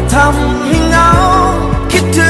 ก็ทำให้เหงาคิดถึง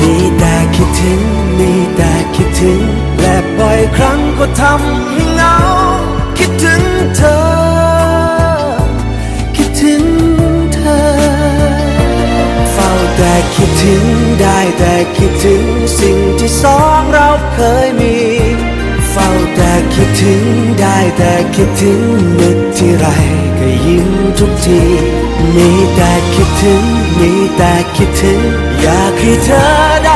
มีแต่คิดถึง มีแต่คิดถึง และบ่อยครั้งก็ทำให้เหงาคิดถึง แต่คิดถึงนึกที่ไรก็ยิ้มทุกที มีแต่คิดถึง มีแต่คิดถึง อยากให้เธอได้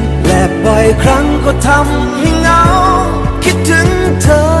ครั้งก็ทำให้เหงา คิดถึงเธอ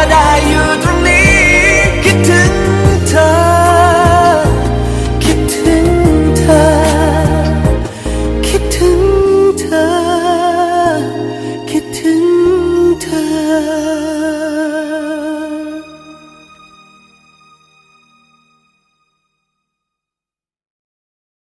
ู่